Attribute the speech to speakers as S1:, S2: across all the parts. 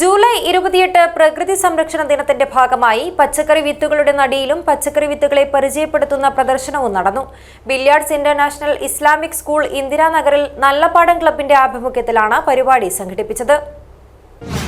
S1: July ഇരുപത്തിയെട്ട് പ്രകൃതി സംരക്ഷണ ദിനത്തിന്റെ ഭാഗമായി പച്ചക്കറി വിത്തുകളുടെ നടിയിലും പച്ചക്കറി വിത്തുകളെ പരിചയപ്പെടുത്തുന്ന പ്രദർശനവും നടന്നു. ബില്യാർഡ്സ് ഇന്റർനാഷണൽ ഇസ്ലാമിക് സ്കൂൾ ഇന്ദിരാനഗറിൽ നല്ലപാടം ക്ലബിന്റെ ആഭിമുഖ്യത്തിലാണ് പരിപാടി സംഘടിപ്പിച്ചത്.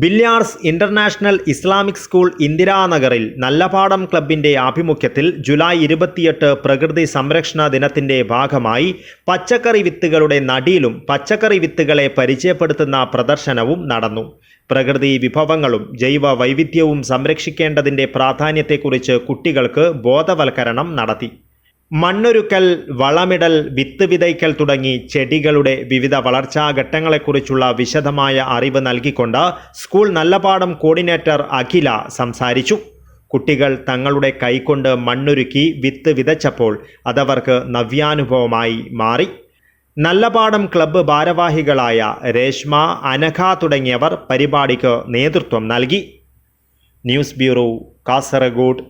S2: Billiards international Islamic school ഇന്ദിരാനഗറിൽ Nallapadam ക്ലബിന്റെ ആഭിമുഖ്യത്തിൽ ജൂലൈ ഇരുപത്തിയെട്ട് പ്രകൃതി സംരക്ഷണ ദിനത്തിന്റെ ഭാഗമായി പച്ചക്കറി വിത്തുകളുടെ നടിയിലും പച്ചക്കറി വിത്തുകളെ പരിചയപ്പെടുത്തുന്ന പ്രദർശനവും നടന്നു. പ്രകൃതി വിഭവങ്ങളും ജൈവ വൈവിധ്യവും സംരക്ഷിക്കേണ്ടതിന്റെ പ്രാധാന്യത്തെക്കുറിച്ച് കുട്ടികൾക്ക് ബോധവൽക്കരണം നടത്തി. മണ്ണൊരുക്കൽ വളമിടൽ വിത്ത് വിതയ്ക്കൽ തുടങ്ങി ചെടികളുടെ വിവിധ വളർച്ചാ ഘട്ടങ്ങളെക്കുറിച്ചുള്ള വിശദമായ അറിവ് നൽകിക്കൊണ്ട് സ്കൂൾ നല്ലപാടം കോർഡിനേറ്റർ അഖില സംസാരിച്ചു. കുട്ടികൾ തങ്ങളുടെ കൈകൊണ്ട് മണ്ണൊരുക്കി വിത്ത് വിതച്ചപ്പോൾ അതവർക്ക് നവ്യാനുഭവമായി മാറി. നല്ലപാടം ക്ലബ്ബ് ഭാരവാഹികളായ രേഷ്മ അനഘ തുടങ്ങിയവർ പരിപാടിക്ക് നേതൃത്വം നൽകി. News bureau Kasargod.